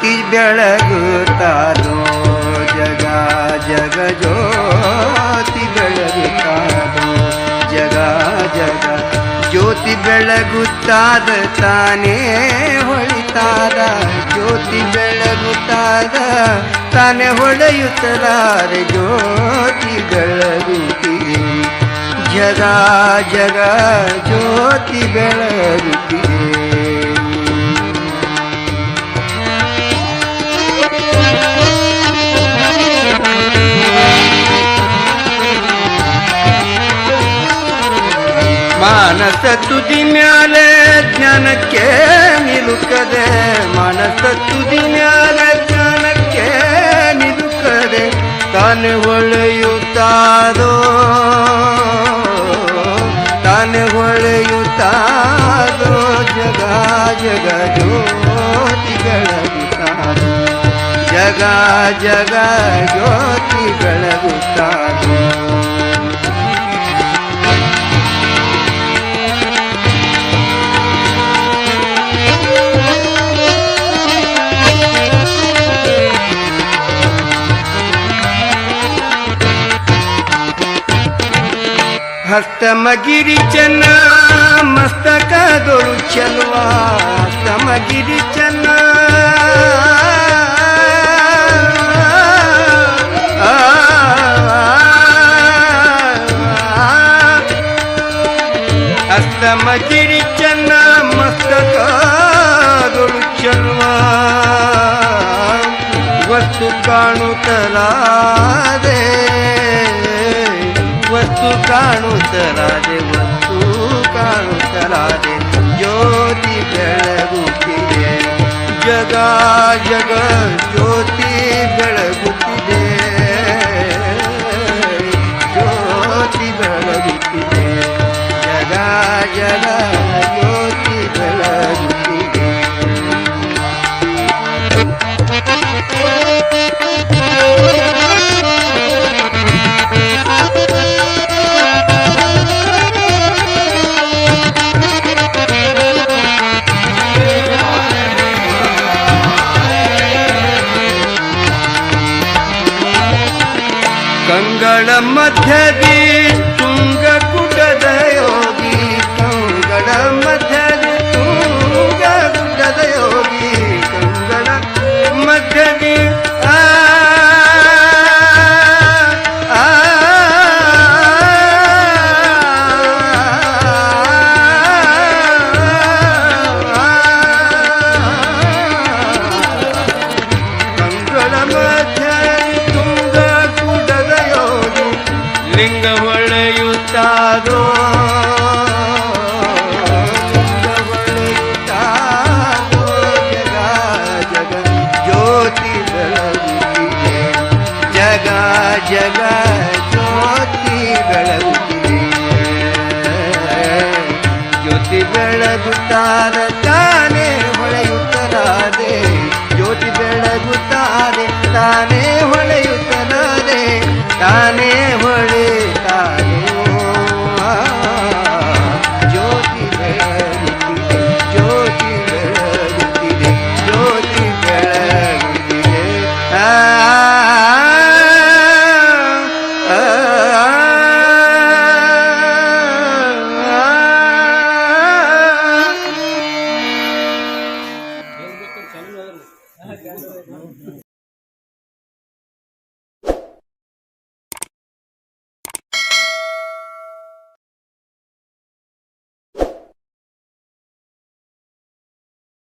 ಜ್ಯೋತಿ ಬೆಳಗುತ್ತಾದೋ ಜಗ ಜಗ ಜ್ಯೋತಿ ಬೆಳಗುತ್ತಾದೋ ಜಗ ಜಗ ಜ್ಯೋತಿ ಬೆಳಗುತ್ತಾದ ತಾನೇ ಹೊಳಿತಾದ ಜ್ಯೋತಿ ಬೆಳಗುತ್ತಾದ ತಾನೇ ಹೊಳೆಯುತ್ತಲಾರೆ ಜ್ಯೋತಿ ಬೆಳಗುತ್ತಿದೆ ಜಗ ಜಗ ಜ್ಯೋತಿ ಬೆಳಗುತ್ತಿದೆ ಮಾನಸ ತುದಿ ಮ್ಯಾಲೆ ಜ್ಞಾನಕ್ಕೆ ನಿಲುಕದೆ ಮಾನಸ ತುದಿ ಮ್ಯಾಲೆ ಜ್ಞಾನಕ್ಕೆ ನಿಲುಕದೆ ತಾನು ಹೊಳೆಯುತ್ತಾದೋ ತಾನು ಹೊಳೆಯುತ್ತಾದೋ ಜಗ ಜಗ ಜ್ಯೋತಿ ಬೆಳಗುತ್ತಾದೋ ಜಗ ಜಗ ಜ್ಯೋತಿ ಬೆಳಗುತ್ತಾದೋ ಹಸ್ತಮಗಿರಿ ಚೆನ್ನ ಮಸ್ತಕದೊಳು ಚಲುವ ಹಸ್ತಮಗಿರಿ ಚನ್ನ. ಮಸ್ತಕ ಮಸ್ತಕದೊಳು ಚಲುವ ವಸ್ತು ಕಾಣುತ್ತಲಾದೆ ವಸ್ತು ಕಾಣುತ್ತಲಾದೆ ವಸ್ತು ಕಾಣುತ್ತಲಾದೆ ಜ್ಯೋತಿ ಬೆಳಗುತ್ತಿದೆ. ಜಗ ಜಗ ಜ್ಯೋತಿ ಬೆಳಗುತ್ತಿದೆ मध्यी तुङ्गकुटदयो गीतङ्गण গানে